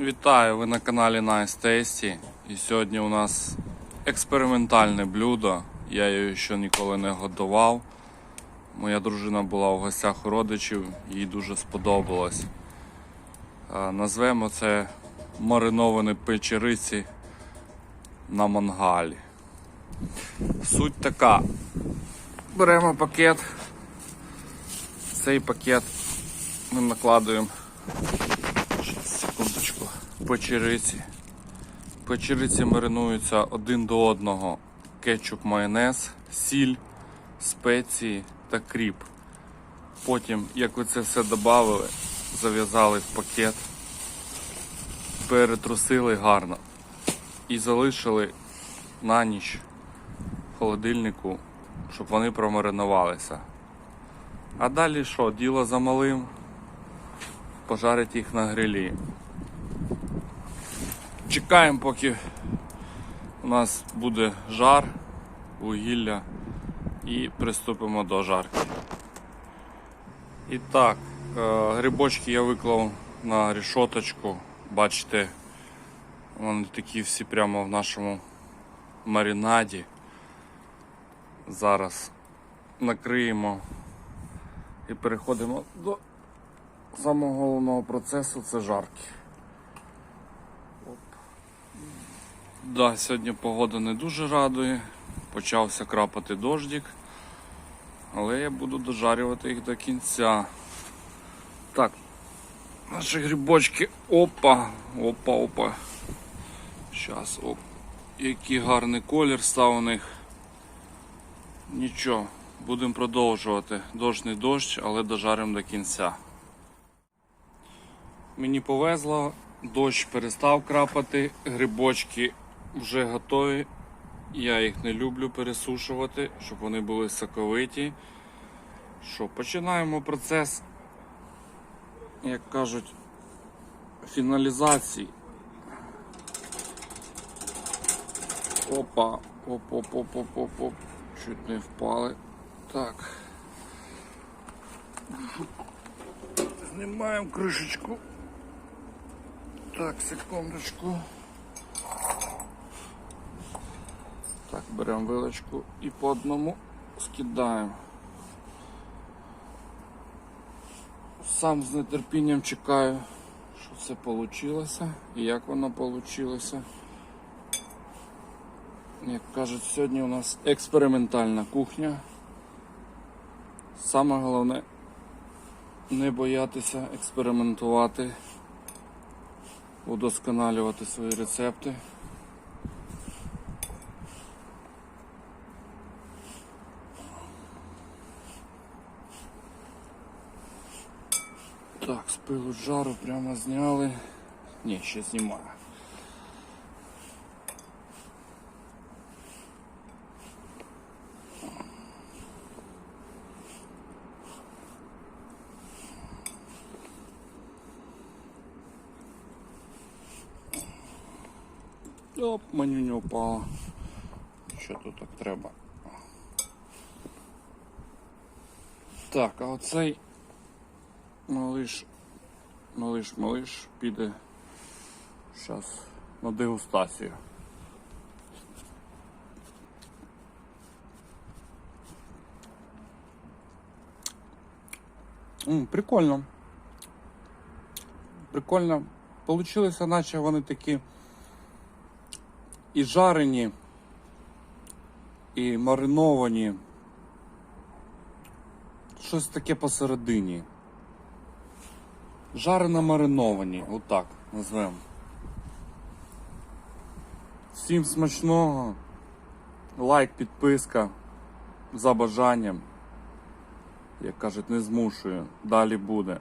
Вітаю, ви на каналі Nice Tasty. І сьогодні у нас експериментальне блюдо. Я її ще ніколи не готував. Моя дружина була у гостях у родичів, їй дуже сподобалось. Е, Назвемо це мариновані печериці на мангалі. Суть така. Беремо пакет. Цей пакет ми накладуємо. Печериці. Печериці маринуються один до одного. Кетчуп, майонез, сіль, спеції та кріп. Потім, як ви це все додали, зав'язали в пакет, перетрусили гарно і залишили на ніч в холодильнику, щоб вони промаринувалися. А далі що? Діло за малим пожарити їх на грилі. Чекаємо, поки у нас буде жар, вугілля і приступимо до жарки. І так, е, грибочки я виклав на рішоточку. Бачите, вони такі всі прямо в нашому маринаді. Зараз накриємо і переходимо до самого головного процесу це жарки. Оп. Да, сьогодні погода не дуже радує. Почався крапати дождик. Але я буду дожарювати їх до кінця. Так, наші грибочки. Опа! Опа, опа. Щас, оп. Який гарний колір став у них. Нічого, будемо продовжувати. Дощ дощ, але дожаримо до кінця. Мені повезло, дощ перестав крапати, грибочки вже готові. Я їх не люблю пересушувати, щоб вони були соковиті. Що, починаємо процес, як кажуть, фіналізації. Опа, оп-оп-оп-оп-оп-оп. Чуть не впали. Так. Знімаємо кришечку. Так, секундочку. Так, беремо вилочку і по одному скидаємо. Сам з нетерпінням чекаю, що це вийшло і як воно вийшло. Як кажуть, сьогодні у нас експериментальна кухня. Саме головне не боятися експериментувати, удосконалювати свої рецепти. Так, з пилу жару прямо зняли. Ні, ще знімаю. Оп, манюня упала. Що тут так треба? Так, а оцей малиш, малиш, малиш піде зараз на дегустацію. М, прикольно. Прикольно. Получилося, наче вони такі і жарені, і мариновані. Щось таке посередині. Жарено мариновані, отак назвемо. Всім смачного. Лайк, підписка за бажанням. Як кажуть, не змушую. Далі буде.